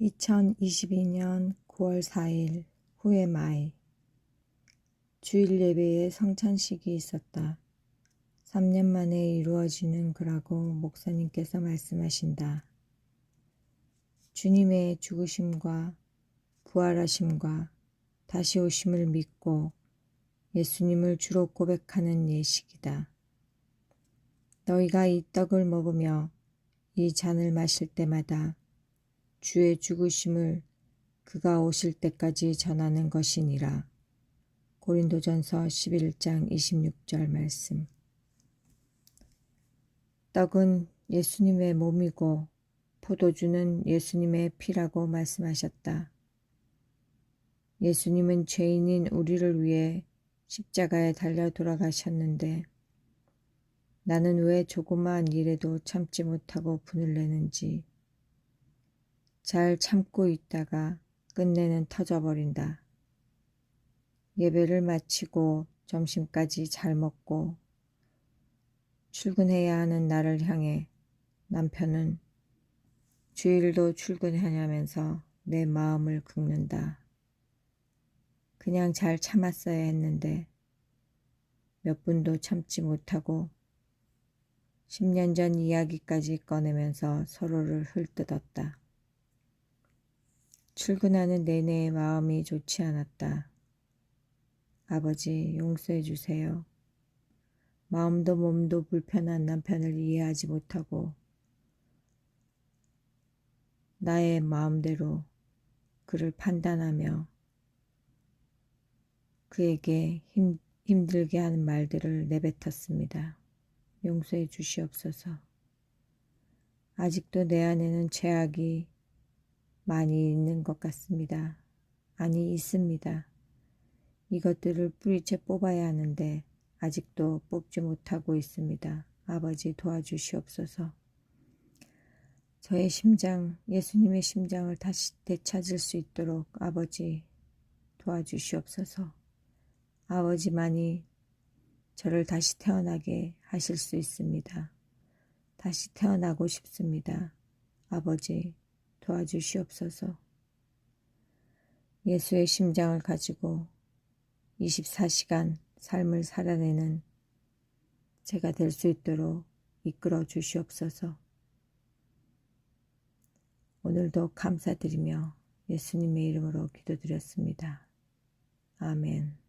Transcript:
2022년 9월 4일 후에 마이 주일 예배에 성찬식이 있었다. 3년 만에 이루어지는 거라고 목사님께서 말씀하신다. 주님의 죽으심과 부활하심과 다시 오심을 믿고 예수님을 주로 고백하는 예식이다. 너희가 이 떡을 먹으며 이 잔을 마실 때마다 주의 죽으심을 그가 오실 때까지 전하는 것이니라. 고린도전서 11장 26절 말씀. 떡은 예수님의 몸이고 포도주는 예수님의 피라고 말씀하셨다. 예수님은 죄인인 우리를 위해 십자가에 달려 돌아가셨는데 나는 왜 조그마한 일에도 참지 못하고 분을 내는지 잘 참고 있다가 끝내는 터져버린다. 예배를 마치고 점심까지 잘 먹고 출근해야 하는 나를 향해 남편은 주일도 출근하냐면서 내 마음을 긁는다. 그냥 잘 참았어야 했는데 몇 분도 참지 못하고 10년 전 이야기까지 꺼내면서 서로를 헐뜯었다. 출근하는 내내 마음이 좋지 않았다. 아버지 용서해 주세요. 마음도 몸도 불편한 남편을 이해하지 못하고 나의 마음대로 그를 판단하며 그에게 힘, 힘들게 하는 말들을 내뱉었습니다. 용서해 주시옵소서. 아직도 내 안에는 죄악이 많이 있는 것 같습니다. 아니, 있습니다. 이것들을 뿌리채 뽑아야 하는데 아직도 뽑지 못하고 있습니다. 아버지 도와주시옵소서. 저의 심장, 예수님의 심장을 다시 되찾을 수 있도록 아버지 도와주시옵소서. 아버지만이 저를 다시 태어나게 하실 수 있습니다. 다시 태어나고 싶습니다. 아버지 도와주시옵소서. 예수의 심장을 가지고 24시간 삶을 살아내는 제가 될 수 있도록 이끌어 주시옵소서. 오늘도 감사드리며 예수님의 이름으로 기도드렸습니다. 아멘.